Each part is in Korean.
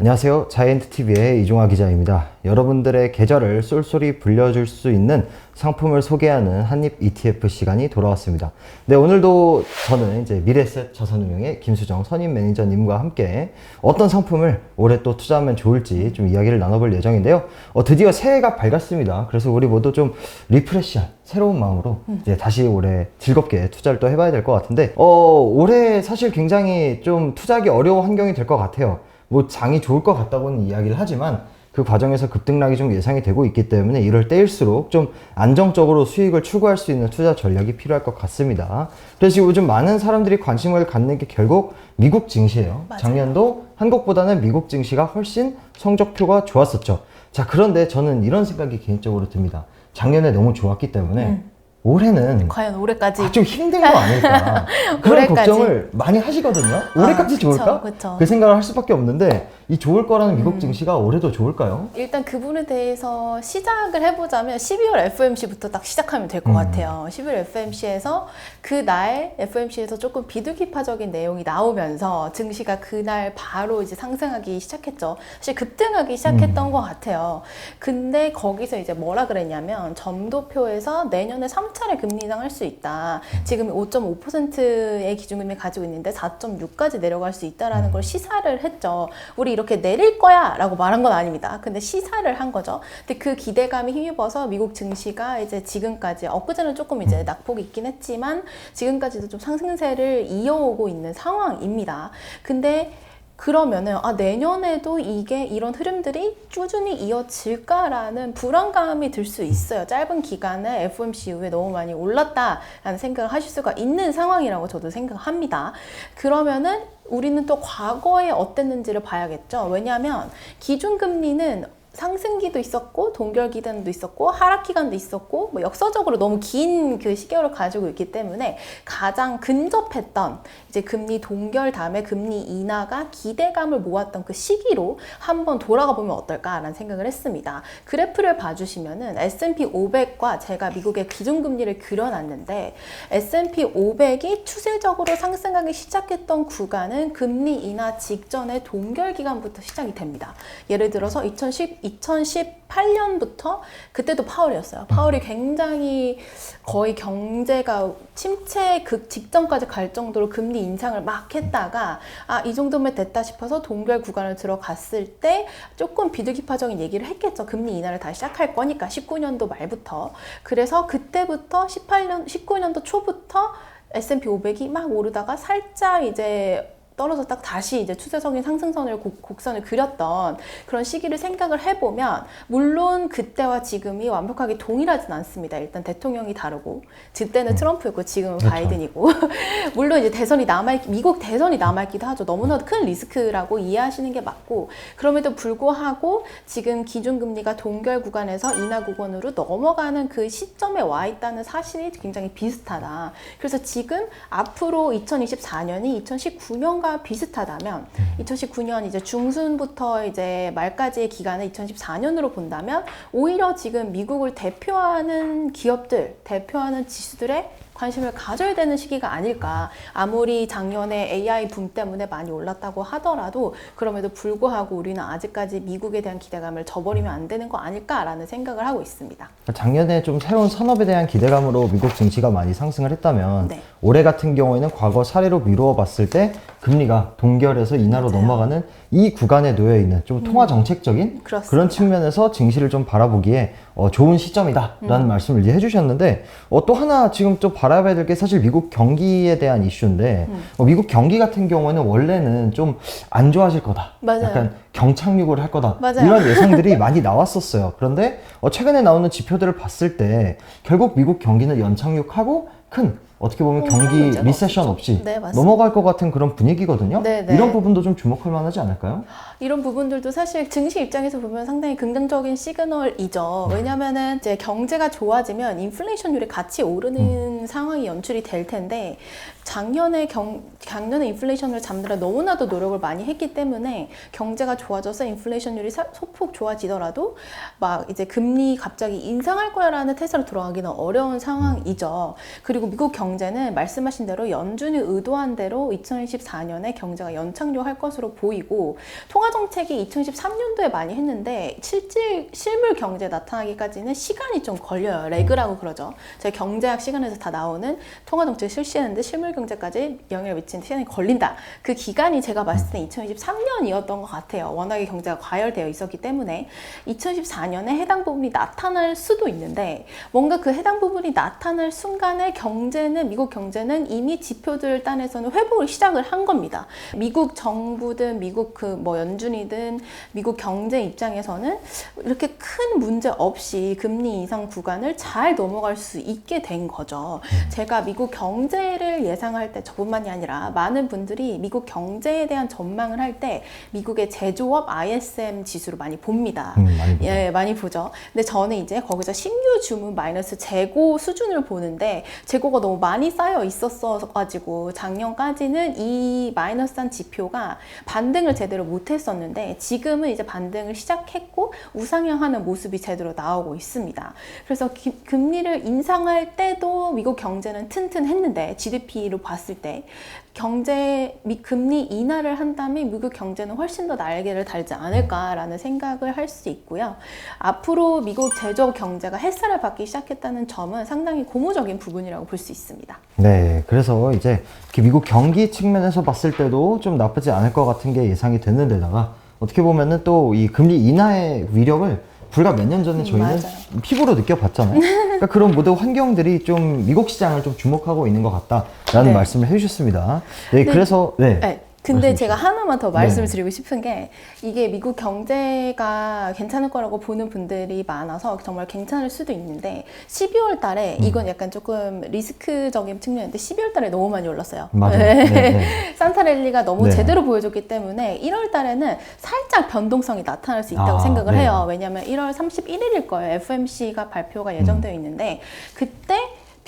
안녕하세요. 자이언트TV의 이종화 기자입니다. 여러분들의 계절을 쏠쏠히 불려줄 수 있는 상품을 소개하는 한입 ETF 시간이 돌아왔습니다. 네, 오늘도 저는 이제 미래셋 자산운용의 김수정 선임 매니저님과 함께 어떤 상품을 올해 또 투자하면 좋을지 좀 이야기를 나눠볼 예정인데요. 어, 드디어 새해가 밝았습니다. 그래서 우리 모두 좀 리프레시한 새로운 마음으로 이제 다시 올해 즐겁게 투자를 또 해봐야 될 것 같은데, 어, 올해 사실 굉장히 좀 투자하기 어려운 환경이 될 것 같아요. 뭐 장이 좋을 것 같다고는 이야기를 하지만 그 과정에서 급등락이 좀 예상이 되고 있기 때문에 이럴 때일수록 좀 안정적으로 수익을 추구할 수 있는 투자 전략이 필요할 것 같습니다. 그래서 요즘 많은 사람들이 관심을 갖는 게 결국 미국 증시예요. 맞아요. 작년도 한국보다는 미국 증시가 훨씬 성적표가 좋았었죠. 자, 그런데 저는 이런 생각이 개인적으로 듭니다. 작년에 너무 좋았기 때문에 음. 올해는 과연 올해까지 아, 좀 힘든 거 아닐까 그런 올해까지. 걱정을 많이 하시거든요. 올해까지 그쵸, 좋을까? 그쵸. 그 생각을 할 수밖에 없는데 이 좋을 거라는 미국 음. 증시가 올해도 좋을까요? 일단 그분에 대해서 시작을 해보자면 12월 FMC부터 딱 시작하면 될 것 음. 같아요. 12월 FMC에서 그날 FMC에서 조금 비둘기파적인 내용이 나오면서 증시가 그날 바로 이제 상승하기 시작했죠. 사실 급등하기 시작했던 음. 것 같아요. 근데 거기서 이제 뭐라 그랬냐면 점도표에서 내년에 3 차례 금리 인상할 수 있다. 지금 5.5%의 기준금리 가지고 있는데 4.6까지 내려갈 수 있다라는 걸 시사를 했죠. 우리 이렇게 내릴 거야 라고 말한 건 아닙니다. 근데 시사를 한 거죠. 근데 그 기대감이 힘입어서 미국 증시가 이제 지금까지 엊그제는 조금 이제 낙폭이 있긴 했지만 지금까지도 좀 상승세를 이어오고 있는 상황입니다. 근데 그러면은 아 내년에도 이게 이런 흐름들이 꾸준히 이어질까라는 불안감이 들 수 있어요. 짧은 기간에 FOMC 이후에 너무 많이 올랐다라는 생각을 하실 수가 있는 상황이라고 저도 생각합니다. 그러면은 우리는 또 과거에 어땠는지를 봐야겠죠. 왜냐하면 기준금리는 상승기도 있었고 동결 기간도 있었고 하락 기간도 있었고 뭐 역사적으로 너무 긴 그 시계를 가지고 있기 때문에 가장 근접했던 이제 금리 동결 다음에 금리 인하가 기대감을 모았던 그 시기로 한번 돌아가 보면 어떨까라는 생각을 했습니다. 그래프를 봐주시면은 S&P 500과 제가 미국의 기준금리를 그려놨는데 S&P 500이 추세적으로 상승하기 시작했던 구간은 금리 인하 직전의 동결 기간부터 시작이 됩니다. 예를 들어서 2010, 2018년부터 그때도 파월이었어요. 파월이 굉장히 거의 경제가 침체 극 직전까지 갈 정도로 금리 인상을 막 했다가 아 이 정도면 됐다 싶어서 동결 구간을 들어갔을 때 조금 비둘기파적인 얘기를 했겠죠. 금리 인하를 다시 시작할 거니까 19년도 말부터 그래서 그때부터 18년 19년도 초부터 S&P 500이 막 오르다가 살짝 이제 떨어졌다가 다시 이제 추세적인 상승선을 곡, 곡선을 그렸던 그런 시기를 생각을 해보면 물론 그때와 지금이 완벽하게 동일하진 않습니다. 일단 대통령이 다르고 그때는 트럼프였고 지금은 그렇죠. 바이든이고 물론 이제 대선이 남아 미국 대선이 남아있기도 하죠. 너무나도 큰 리스크라고 이해하시는 게 맞고 그럼에도 불구하고 지금 기준금리가 동결 구간에서 인하 구간으로 넘어가는 그 시점에 와 있다는 사실이 굉장히 비슷하다. 그래서 지금 앞으로 2024년이 2019년과 비슷하다면 2019년 이제 중순부터 이제 말까지의 기간을 2014년으로 본다면 오히려 지금 미국을 대표하는 기업들, 대표하는 지수들의 관심을 가져야 되는 시기가 아닐까. 아무리 작년에 AI 붐 때문에 많이 올랐다고 하더라도 그럼에도 불구하고 우리는 아직까지 미국에 대한 기대감을 저버리면 안 되는 거 아닐까라는 생각을 하고 있습니다. 작년에 좀 새로운 산업에 대한 기대감으로 미국 증시가 많이 상승을 했다면 네. 올해 같은 경우에는 과거 사례로 미루어 봤을 때 금리가 동결해서 인하로 맞아요. 넘어가는 이 구간에 놓여 있는 좀 통화 정책적인 그렇습니다. 그런 측면에서 증시를 좀 바라보기에 어, 좋은 시점이다라는 음. 말씀을 이제 해주셨는데 어, 또 하나 지금 좀 바라 봐야 될 게 사실 미국 경기에 대한 이슈인데 음. 어, 미국 경기 같은 경우에는 원래는 좀 안 좋아질 거다. 맞아요. 약간 경착륙을 할 거다. 맞아요. 이런 예상들이 많이 나왔었어요. 그런데 어, 최근에 나오는 지표들을 봤을 때 결국 미국 경기는 연착륙하고 큰 어떻게 보면 어, 경기 문제가 리세션 없었죠. 없이 네, 맞습니다. 넘어갈 것 같은 그런 분위기거든요. 네, 네. 이런 부분도 좀 주목할 만하지 않을까요? 이런 부분들도 사실 증시 입장에서 보면 상당히 긍정적인 시그널이죠. 왜냐면은 이제 경제가 좋아지면 인플레이션율이 같이 오르는 상황이 연출이 될 텐데 작년에 경, 작년에 인플레이션을 잡느라 너무나도 노력을 많이 했기 때문에 경제가 좋아져서 인플레이션율이 사- 소폭 좋아지더라도 막 이제 금리 갑자기 인상할 거야라는 태세로 들어가기는 어려운 상황이죠. 그리고 미국 경 경제는 말씀하신 대로 연준이 의도한 대로 2024년에 경제가 연착륙할 것으로 보이고 통화 정책이 2023년도에 많이 했는데 실질 실물 경제 나타나기까지는 시간이 좀 걸려요. 레그라고 그러죠. 저희 경제학 시간에서 다 나오는 통화 정책 실시하는데 실물 경제까지 영향을 미치는 시간이 걸린다. 그 기간이 제가 봤을 때 2023년이었던 것 같아요. 워낙에 경제가 과열되어 있었기 때문에 2024년에 해당 부분이 나타날 수도 있는데 뭔가 그 해당 부분이 나타날 순간에 경제는 미국 경제는 이미 지표들 단에서는 회복을 시작을 한 겁니다. 미국 정부든 미국 그 뭐 연준이든 미국 경제 입장에서는 이렇게 큰 문제 없이 금리 인상 구간을 잘 넘어갈 수 있게 된 거죠. 제가 미국 경제를 예상할 때 저뿐만이 아니라 많은 분들이 미국 경제에 대한 전망을 할 때 미국의 제조업 ISM 지수를 많이 봅니다. 음, 많이. 예, 많이 보죠. 근데 저는 이제 거기서 신규 주문 마이너스 재고 수준을 보는데 재고가 너무 많이 쌓여 있었어 가지고 작년까지는 이 마이너스한 지표가 반등을 제대로 못 했었는데 지금은 이제 반등을 시작했고 우상향하는 모습이 제대로 나오고 있습니다. 그래서 기- 금리를 인상할 때도 미국 경제는 튼튼했는데 GDP로 봤을 때 경제 미 금리 인하를 한다면 미국 경제는 훨씬 더 날개를 달지 않을까라는 생각을 할 수 있고요. 앞으로 미국 제조업 경제가 햇살을 받기 시작했다는 점은 상당히 고무적인 부분이라고 볼 수 있습니다. 네, 그래서 이제 미국 경기 측면에서 봤을 때도 좀 나쁘지 않을 것 같은 게 예상이 됐는데다가 어떻게 보면은 또 이 금리 인하의 위력을 불과 몇 년 전에 음, 저희는 맞아요. 피부로 느껴봤잖아요. 그러니까 그런 모든 환경들이 좀 미국 시장을 좀 주목하고 있는 것 같다라는 네. 말씀을 해주셨습니다. 네, 네. 그래서 네. 네. 근데 제가. 하나만 더 말씀을 네. 드리고 싶은 게 이게 미국 경제가 괜찮을 거라고 보는 분들이 많아서 정말 괜찮을 수도 있는데 12월 달에 음. 이건 약간 조금 리스크적인 측면인데 12월 달에 너무 많이 올랐어요. 맞아요. 네. 네, 네. 산타랠리가 너무 네. 제대로 보여줬기 때문에 1월 달에는 살짝 변동성이 나타날 수 있다고 아, 생각을 네. 해요. 왜냐하면 1월 31일일 거예요. FMC가 발표가 예정되어 있는데 그때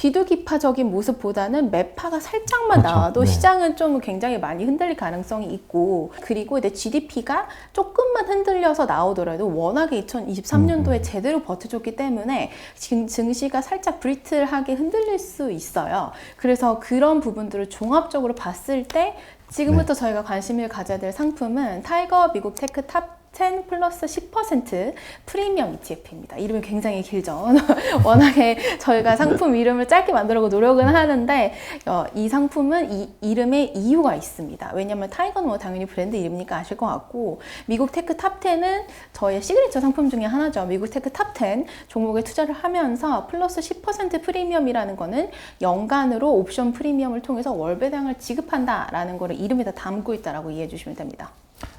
비두기파적인 모습보다는 매파가 살짝만 그렇죠. 나와도 네. 시장은 좀 굉장히 많이 흔들릴 가능성이 있고 그리고 이제 GDP가 조금만 흔들려서 나오더라도 워낙에 2023년도에 음, 제대로 버텨줬기 때문에 지금 증시가 살짝 브리틀하게 흔들릴 수 있어요. 그래서 그런 부분들을 종합적으로 봤을 때 지금부터 네. 저희가 관심을 가져야 될 상품은 타이거 미국 테크 탑 10 플러스 10% 프리미엄 ETF입니다. 이름이 굉장히 길죠. 워낙에 저희가 상품 이름을 짧게 만들려고 노력은 하는데 어, 이 상품은 이 이름에 이유가 있습니다. 왜냐하면 타이거는 뭐 당연히 브랜드 이름이니까 아실 것 같고 미국 테크 탑 10은 저의 시그니처 상품 중에 하나죠. 미국 테크 탑 10 종목에 투자를 하면서 플러스 10% 프리미엄이라는 거는 연간으로 옵션 프리미엄을 통해서 월 배당을 지급한다라는 거를 이름에다 담고 있다라고 이해해 주시면 됩니다.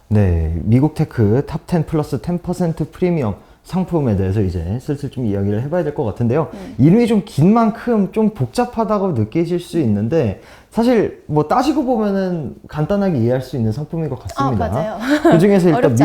네, 미국 테크 탑10 플러스 10% 프리미엄 상품에 대해서 이제 슬슬 좀 이야기를 해봐야 될 것 같은데요. 음. 이름이 좀 긴 만큼 좀 복잡하다고 느끼실 수 있는데 사실 뭐 따지고 보면은 간단하게 이해할 수 있는 상품인 것아 같습니다. 맞아요. 그 중에서 일단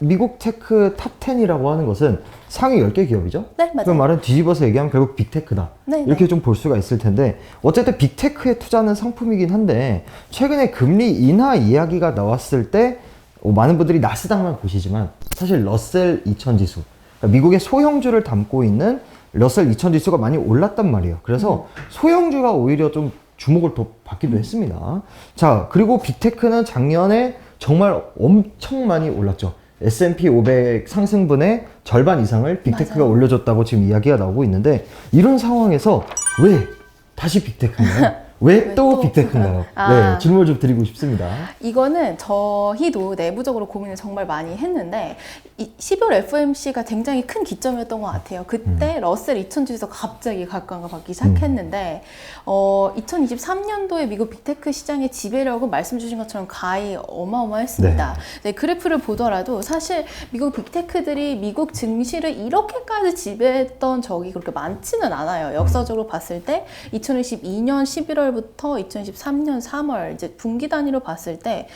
미. 미국 테크 탑 10이라고 하는 것은 상위 10개 기업이죠? 네그 맞아요. 말은 뒤집어서 얘기하면 결국 빅테크다. 네, 이렇게 네. 좀볼 수가 있을 텐데 어쨌든 빅테크에 투자하는 상품이긴 한데 최근에 금리 인하 이야기가 나왔을 때 어, 많은 분들이 나스닥만 보시지만 사실 러셀 2000 지수 그러니까 미국의 소형주를 담고 있는 러셀 2000 지수가 많이 올랐단 말이에요. 그래서 소형주가 오히려 좀 주목을 더 받기도 했습니다. 자 그리고 빅테크는 작년에 정말 엄청 많이 올랐죠. S&P 500 상승분의 절반 이상을 빅테크가 맞아요. 올려줬다고 지금 이야기가 나오고 있는데 이런 상황에서 왜 다시 빅테크인가요? 왜왜또 또? 빅테크인가요? 아. 네, 질문을 좀 드리고 싶습니다. 이거는 저희도 내부적으로 고민을 정말 많이 했는데 이 12월 FMC가 굉장히 큰 기점이었던 것 같아요. 그때 음. 러셀 2000 지수가 갑자기 각광을 받기 시작했는데 어, 2023년도에 미국 빅테크 시장의 지배력은 말씀 주신 것처럼 가히 어마어마했습니다. 네, 그래프를 보더라도 사실 미국 빅테크들이 미국 증시를 이렇게까지 지배했던 적이 그렇게 많지는 않아요. 역사적으로 봤을 때 2022년 11월 1월부터 2023년 3월 이제 분기 단위로 봤을 때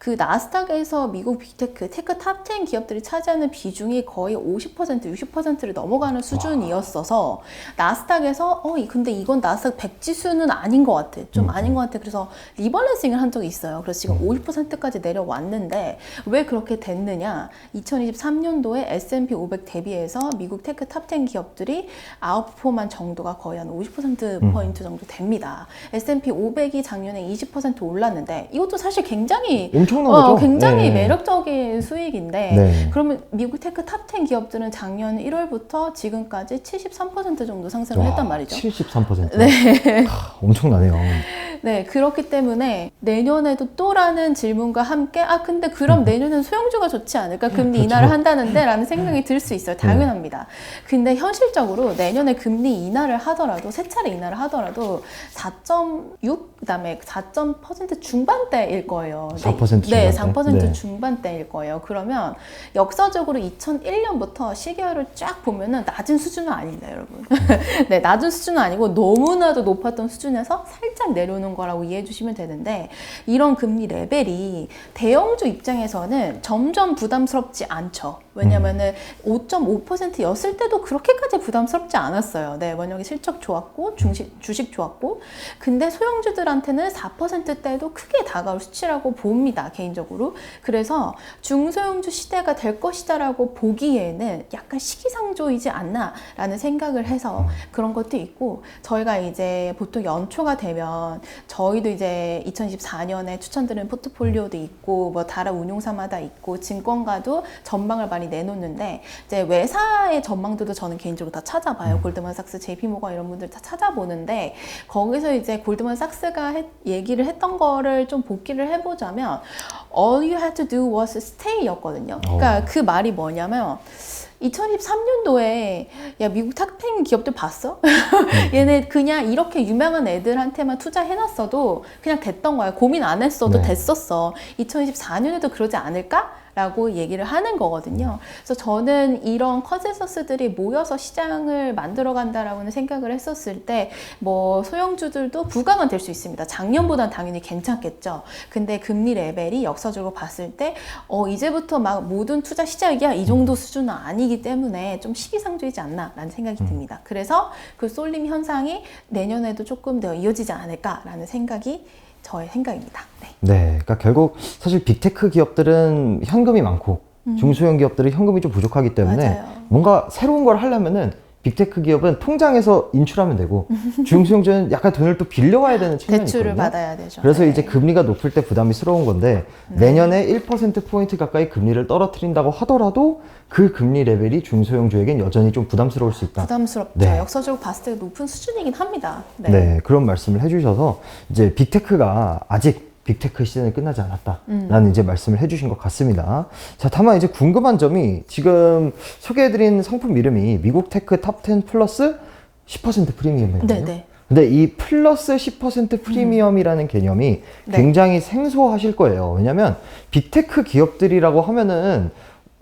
그 나스닥에서 미국 빅테크, 테크 탑 10 기업들이 차지하는 비중이 거의 50%, 60%를 넘어가는 수준이었어서 나스닥에서 어, 이- 근데 이건 나스닥 100 지수는 아닌 것 같아. 좀 아닌 것 같아. 그래서 리밸런싱을 한 적이 있어요. 그래서 지금 50%까지 내려왔는데 왜 그렇게 됐느냐? 2023년도에 S&P 500 대비해서 미국 테크 탑 10 기업들이 아웃퍼만 정도가 거의 한 50%포인트 정도 됩니다. S&P 500이 작년에 20% 올랐는데 이것도 사실 굉장히 엄청난 어, 거죠? 굉장히 네. 매력적인 수익인데 네. 그러면 미국 테크 탑10 기업들은 작년 1월부터 지금까지 73% 정도 상승을 와, 했단 말이죠. 73%. 네. 엄청나네요. 네, 그렇기 때문에 내년에도 또라는 질문과 함께 아 근데 음. 그럼 내년엔 소형주가 좋지 않을까? 금리 그렇죠. 인하를 한다는데 라는 생각이 들수 네. 있어요. 당연합니다. 근데 현실적으로 내년에 금리 인하를 하더라도 세 차례 인하를 하더라도 4.6 그다음에 4% 중반대일 거예요. 4% 네, 중반대? 4% 네. 중반대일 거예요. 그러면 역사적으로 2001년부터 시계열을 쫙 보면은 낮은 수준은 아닙니다, 여러분. 네, 낮은 수준은 아니고 너무나도 높았던 수준에서 살짝 내려오는 거라고 이해해 주시면 되는데 이런 금리 레벨이 대형주 입장에서는 점점 부담스럽지 않죠. 왜냐면은 5.5%였을 때도 그렇게까지 부담스럽지 않았어요. 네, 원형이 실적 좋았고 중식, 주식 좋았고 근데 소형주들한테는 4%대도 크게 다가올 수치라고 봅니다. 개인적으로. 그래서 중소형주 시대가 될 것이다라고 보기에는 약간 시기상조이지 않나라는 생각을 해서 그런 것도 있고 저희가 이제 보통 연초가 되면 저희도 이제 2024년에 추천드리는 포트폴리오도 있고 뭐 다른 운용사마다 있고 증권가도 전망을 많이 내놓는데 이제 외사의 전망들도 저는 개인적으로 다 찾아봐요. 골드만삭스, JP모건 이런 분들 다 찾아보는데 거기서 이제 골드만삭스가 했- 얘기를 했던 거를 좀 복기를 해보자면 All you had to do was stay였거든요. 그러니까 그 말이 뭐냐면 2023년도에 야 미국 탑10 기업들 봤어? 얘네 그냥 이렇게 유명한 애들한테만 투자해놨어도 그냥 됐던 거야. 고민 안 했어도 네. 됐었어. 2024년에도 그러지 않을까? 라고 얘기를 하는 거거든요. 그래서 저는 이런 컨센서스들이 모여서 시장을 만들어 간다라고는 생각을 했었을 때, 뭐, 소형주들도 부강은 될 수 있습니다. 작년보단 당연히 괜찮겠죠. 근데 금리 레벨이 역사적으로 봤을 때, 어, 이제부터 막 모든 투자 시작이야. 이 정도 수준은 아니기 때문에 좀 시기상조이지 않나라는 생각이 듭니다. 그래서 그 쏠림 현상이 내년에도 조금 더 이어지지 않을까라는 생각이 저의 생각입니다. 네. 네, 그러니까 결국 사실 빅테크 기업들은 현금이 많고 중소형 기업들은 현금이 좀 부족하기 때문에 음. 맞아요. 뭔가 새로운 걸 하려면은 빅테크 기업은 통장에서 인출하면 되고 중소형주는 약간 돈을 또 빌려와야 되는 측면이 대출을 있거든요. 받아야 되죠. 그래서 네. 이제 금리가 높을 때 부담이 스러운 건데 내년에 1% 포인트 가까이 금리를 떨어뜨린다고 하더라도 그 금리 레벨이 중소형주에겐 여전히 좀 부담스러울 수 있다. 부담스럽죠. 네. 역사적으로 봤을 때 높은 수준이긴 합니다. 네. 네. 그런 말씀을 해주셔서 이제 빅테크가 아직 빅테크 시즌이 끝나지 않았다라는 음. 이제 말씀을 해주신 것 같습니다. 자, 다만 이제 궁금한 점이 지금 소개해드린 상품 이름이 미국 테크 탑 10 플러스 10% 프리미엄이거든요. 네네. 근데 이 플러스 10% 프리미엄이라는 개념이 음. 네. 굉장히 생소하실 거예요. 왜냐면 빅테크 기업들이라고 하면은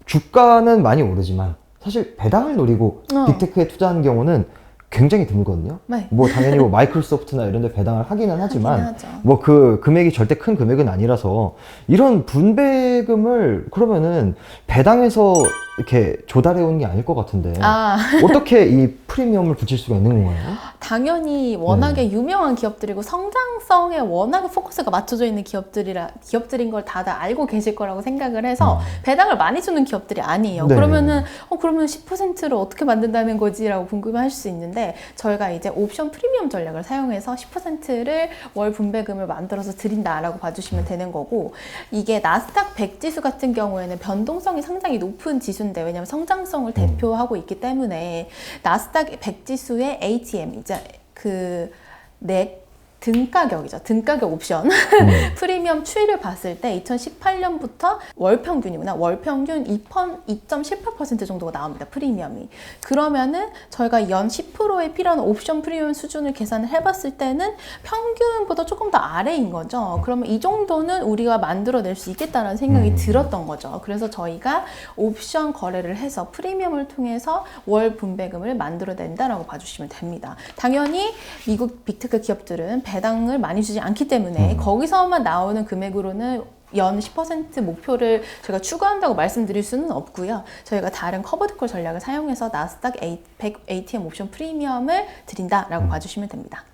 주가는 많이 오르지만 사실 배당을 노리고 어. 빅테크에 투자하는 경우는 굉장히 드물거든요. 네. 뭐 당연히 뭐 마이크로소프트나 이런 데 배당을 하기는 하지만. 뭐 그 금액이 절대 큰 금액은 아니라서 이런 분배금을 그러면은 배당에서 이렇게 조달해 온 게 아닐 것 같은데 아, 어떻게 이 프리미엄을 붙일 수가 있는 건가요? 당연히 워낙에 유명한 기업들이고 성장성에 워낙에 포커스가 맞춰져 있는 기업들이라 기업들인 걸 다들 알고 계실 거라고 생각을 해서 배당을 많이 주는 기업들이 아니에요. 네. 그러면은 어 그러면 10%를 어떻게 만든다는 거지라고 궁금해하실 수 있는데 저희가 이제 옵션 프리미엄 전략을 사용해서 10%를 월 분배금을 만들어서 드린다라고 봐주시면 되는 거고 이게 나스닥 100 지수 같은 경우에는 변동성이 상당히 높은 지수 인데 왜냐하면 성장성을 대표하고 있기 때문에 나스닥 100 지수의 ATM 이제 그내 등가격이죠. 등가격 옵션. 프리미엄 추이를 봤을 때 2018년부터 월 평균이구나. 월 평균 2.18% 정도가 나옵니다. 프리미엄이. 그러면은 저희가 연 10%에 필요한 옵션 프리미엄 수준을 계산을 해봤을 때는 평균보다 조금 더 아래인 거죠. 그러면 이 정도는 우리가 만들어낼 수 있겠다는 생각이 들었던 거죠. 그래서 저희가 옵션 거래를 해서 프리미엄을 통해서 월 분배금을 만들어낸다라고 봐주시면 됩니다. 당연히 미국 빅테크 기업들은 배당을 많이 주지 않기 때문에 음. 거기서만 나오는 금액으로는 연 10% 목표를 저희가 추구한다고 말씀드릴 수는 없고요. 저희가 다른 커버드콜 전략을 사용해서 나스닥 100 ATM 옵션 프리미엄을 드린다라고 음. 봐주시면 됩니다.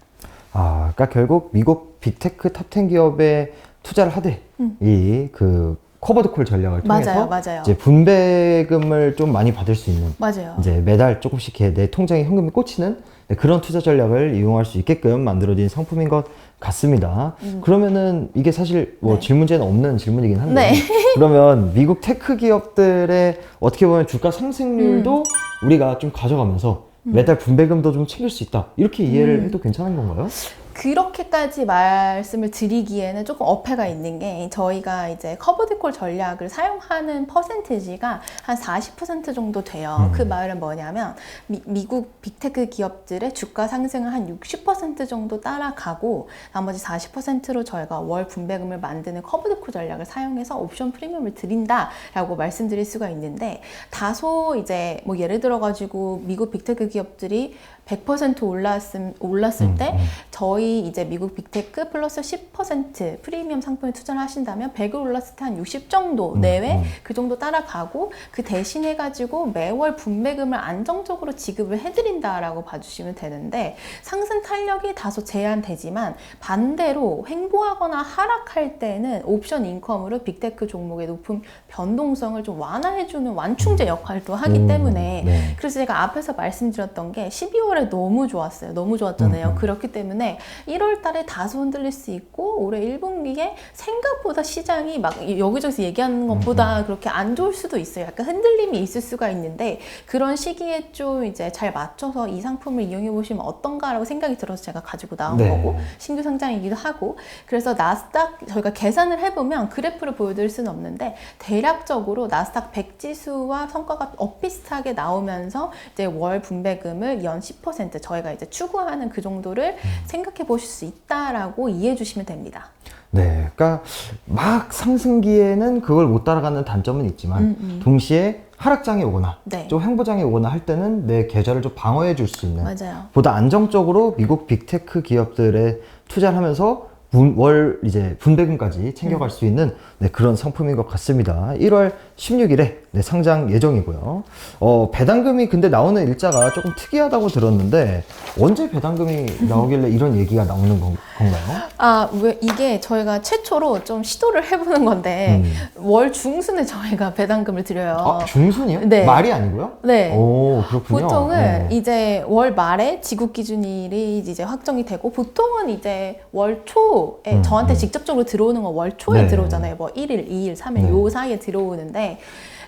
아, 그러니까 결국 미국 빅테크 탑10 기업에 투자를 하되 이그 커버드 콜 전략을 통해서 음. 맞아요, 맞아요. 이제 분배금을 좀 많이 받을 수 있는 맞아요. 이제 매달 조금씩 이렇게 내 통장에 현금이 꽂히는 네, 그런 투자 전략을 이용할 수 있게끔 만들어진 상품인 것 같습니다. 그러면은 이게 사실 뭐 음. 네. 질문제는 없는 질문이긴 한데 네. 그러면 미국 테크 기업들의 어떻게 보면 주가 상승률도 음. 우리가 좀 가져가면서 매달 분배금도 좀 챙길 수 있다 이렇게 이해를 음. 해도 괜찮은 건가요? 그렇게까지 말씀을 드리기에는 조금 어폐가 있는 게 저희가 이제 커버드콜 전략을 사용하는 퍼센테지가 한 40% 정도 돼요. 음. 그 말은 뭐냐면 미, 국 빅테크 기업들의 주가 상승을 한 60% 정도 따라가고 나머지 40%로 저희가 월 분배금을 만드는 커버드콜 전략을 사용해서 옵션 프리미엄을 드린다라고 말씀드릴 수가 있는데 다소 이제 뭐 예를 들어 가지고 미국 빅테크 기업들이 100% 올랐음, 올랐을 음, 때 음. 저희 이제 미국 빅테크 플러스 10% 프리미엄 상품에 투자를 하신다면 100을 올랐을 때 한 60 정도 음, 내외 음. 그 정도 따라가고 그 대신 해 가지고 매월 분배금을 안정적으로 지급을 해드린다라고 봐주시면 되는데 상승 탄력이 다소 제한되지만 반대로 횡보하거나 하락할 때는 옵션 인컴으로 빅테크 종목의 높은 변동성을 좀 완화해주는 완충제 역할도 하기 음, 때문에 네. 그래서 제가 앞에서 말씀드렸던 게 12월 에 너무 좋았어요. 너무 좋았잖아요. 음, 음. 그렇기 때문에 1월 달에 다소 흔들릴 수 있고 올해 1분기에 생각보다 시장이 막 여기저기서 얘기하는 것보다 음, 그렇게 안 좋을 수도 있어요. 약간 흔들림이 있을 수가 있는데 그런 시기에 좀 이제 잘 맞춰서 이 상품을 이용해 보시면 어떤가라고 생각이 들어서 제가 가지고 나온 네. 거고 신규 상장이기도 하고 그래서 나스닥 저희가 계산을 해보면 그래프를 보여드릴 수는 없는데 대략적으로 나스닥 100 지수와 성과가 엇비슷하게 나오면서 이제 월 분배금을 연10% 저희가 이제 추구하는 그 정도를 생각해 보실 수 있다라고 이해해 주시면 됩니다. 네, 그러니까 막 상승기에는 그걸 못 따라가는 단점은 있지만 음, 음. 동시에 하락장이 오거나 네. 좀 횡보장이 오거나 할 때는 내 계좌를 좀 방어해 줄 수 있는 맞아요. 보다 안정적으로 미국 빅테크 기업들에 투자를 하면서 분- 월 이제 분배금까지 챙겨갈 수 있는 네, 그런 상품인 것 같습니다. 1월 16일에 네, 상장 예정이고요. 어, 배당금이 근데 나오는 일자가 조금 특이하다고 들었는데 언제 배당금이 나오길래 이런 얘기가 나오는 건, 건가요? 아, 왜 이게 저희가 최초로 좀 시도를 해보는 건데 음. 월 중순에 저희가 배당금을 드려요. 아, 중순이요? 네. 말이 아니고요? 네. 오, 그렇군요. 보통은 네. 이제 월 말에 지급 기준일이 이제 확정이 되고 보통은 이제 월 초에 음, 저한테 음. 직접적으로 들어오는 건 월 초에 네. 들어오잖아요. 뭐 1일, 2일, 3일 네. 요 사이에 들어오는데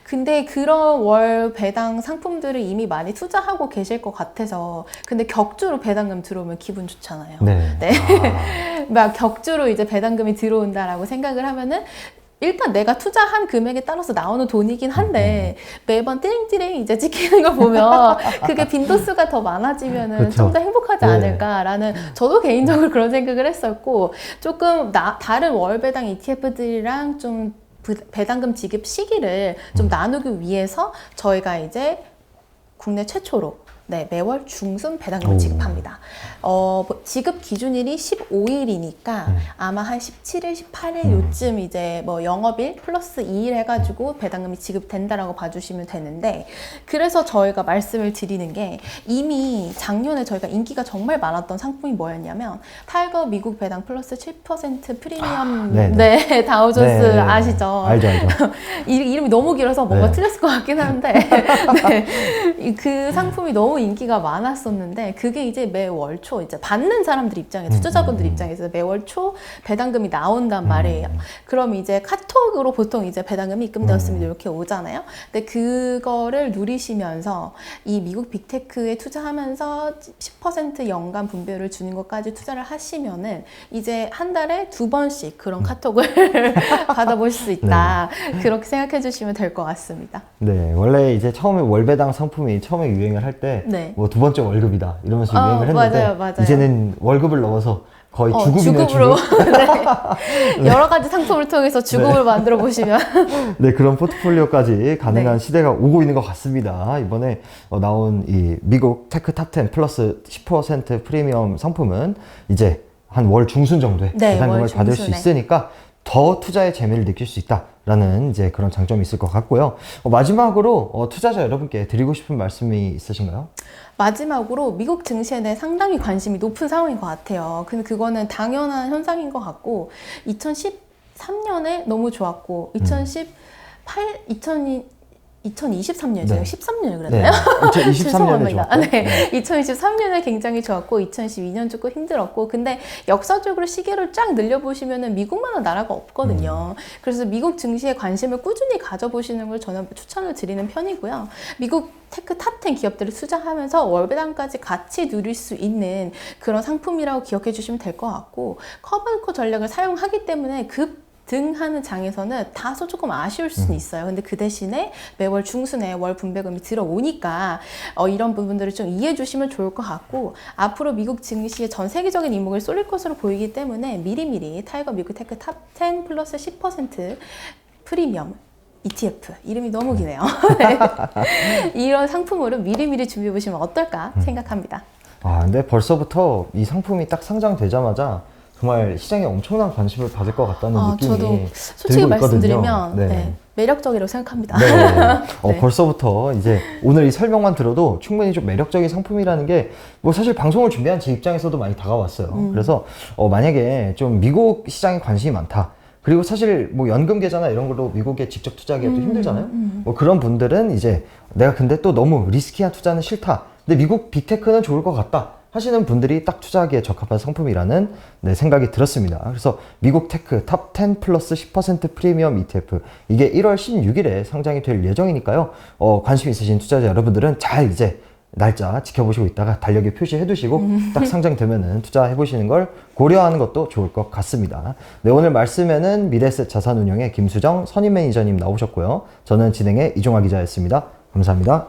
근데 그런 월 배당 상품들을 이미 많이 투자하고 계실 것 같아서 근데 격주로 배당금 들어오면 기분 좋잖아요. 네. 네. 아, 막 격주로 이제 배당금이 들어온다라고 생각을 하면은 일단 내가 투자한 금액에 따라서 나오는 돈이긴 한데 매번 띠링띠링 이제 찍히는 거 보면 그게 빈도수가 더 많아지면은 그쵸. 좀더 행복하지 네. 않을까라는 저도 개인적으로 그런 생각을 했었고 조금 나, 다른 월 배당 ETF들이랑 좀 부- 배당금 지급 시기를 좀 나누기 위해서 저희가 이제 국내 최초로 네, 매월 중순 배당금을 오. 지급합니다. 어, 뭐 지급 기준일이 15일이니까 음. 아마 한 17일, 18일 음. 요쯤 이제 뭐 영업일 플러스 2일 해가지고 배당금이 지급된다라고 봐주시면 되는데 그래서 저희가 말씀을 드리는 게 이미 작년에 저희가 인기가 정말 많았던 상품이 뭐였냐면 타이거 미국 배당 플러스 7% 프리미엄 네, 네, 다우존스 네. 아시죠? 알죠, 알죠. 이- 이름이 너무 길어서 뭔가 네. 틀렸을 것 같긴 한데 네. 이- 그 상품이 너무 인기가 많았었는데 그게 이제 매월 초 이제 받는 사람들 입장에 투자자분들 음, 음. 입장에서 매월 초 배당금이 나온단 말이에요. 그럼 이제 카톡으로 보통 이제 배당금이 입금되었습니다 음. 이렇게 오잖아요. 근데 그거를 누리시면서 이 미국 빅테크에 투자하면서 10% 연간 분배를 주는 것까지 투자를 하시면은 이제 한 달에 두 번씩 음. 그런 카톡을 받아보실 수 있다. 그렇게 생각해 주시면 될 것 같습니다. 네, 원래 이제 처음에 월배당 상품이 처음에 유행을 할 때 뭐두 네. 번째 월급이다 이러면서 어, 유행을 했는데 맞아요, 맞아요. 이제는 월급을 넘어서 거의 어, 주급이네요, 주급 으로 주급. 네. 여러 가지 상품을 통해서 주급을 만들어 보시면 네, 그런 포트폴리오까지 가능한 네. 시대가 오고 있는 것 같습니다. 이번에 어, 나온 이 미국 테크 탑10 플러스 10% 프리미엄 상품은 이제 한 월 중순 정도에 네, 배당금을 월 받을 수. 있으니까 더 투자의 재미를 느낄 수 있다라는 이제 그런 장점이 있을 것 같고요. 어, 마지막으로 어, 투자자 여러분께 드리고 싶은 말씀이 있으신가요? 마지막으로 미국 증시에 대해 상당히 관심이 높은 상황인 것 같아요. 근데 그거는 당연한 현상인 것 같고 2013년에 너무 좋았고 2018, 2000 2023년이죠. 네. 13년을 그랬나요? 네, 2023년에 죄송합니다. 좋았고. 네. 2023년에 굉장히 좋았고 2022년 조금 힘들었고 근데 역사적으로 시계를 쫙 늘려보시면은 미국만한 나라가 없거든요. 그래서 미국 증시에 관심을 꾸준히 가져보시는 걸 저는 추천을 드리는 편이고요. 미국 테크 탑10 기업들을 투자하면서 월배당까지 같이 누릴 수 있는 그런 상품이라고 기억해 주시면 될 것 같고 커버코 전략을 사용하기 때문에 급 등 하는 장에서는 다소 조금 아쉬울 수는 있어요. 근데 그 대신에 매월 중순에 월 분배금이 들어오니까 어, 이런 부분들을 좀 이해해 주시면 좋을 것 같고 앞으로 미국 증시에 전 세계적인 이목을 쏠릴 것으로 보이기 때문에 미리미리 타이거 미국 테크 탑10 플러스 10% 프리미엄 ETF 이름이 너무 기네요. 네. 이런 상품으로 미리미리 준비해 보시면 어떨까 생각합니다. 아, 근데 벌써부터 이 상품이 딱 상장되자마자 정말 시장에 엄청난 관심을 받을 것 같다는 아, 느낌이 저도 솔직히 들고 말씀드리면 있거든요. 네, 매력적이라고 생각합니다. 네. 어, 네. 벌써부터 이제 오늘 이 설명만 들어도 충분히 좀 매력적인 상품이라는 게 뭐 사실 방송을 준비한 제 입장에서도 많이 다가왔어요. 음. 그래서 어, 만약에 좀 미국 시장에 관심이 많다. 그리고 사실 뭐 연금 계좌나 이런 걸로 미국에 직접 투자하기가 또 힘들잖아요. 뭐 그런 분들은 이제 내가 근데 또 너무 리스키한 투자는 싫다. 근데 미국 빅테크는 좋을 것 같다. 하시는 분들이 딱 투자하기에 적합한 상품이라는 네, 생각이 들었습니다. 그래서 미국 테크 탑 10 플러스 10% 프리미엄 ETF 이게 1월 16일에 상장이 될 예정이니까요. 어, 관심 있으신 투자자 여러분들은 잘 이제 날짜 지켜보시고 있다가 달력에 표시해 두시고 딱 상장되면은 투자해 보시는 걸 고려하는 것도 좋을 것 같습니다. 네, 오늘 말씀에는 미래셋 자산운용의 김수정 선임 매니저님 나오셨고요. 저는 진행의 이종화 기자였습니다. 감사합니다.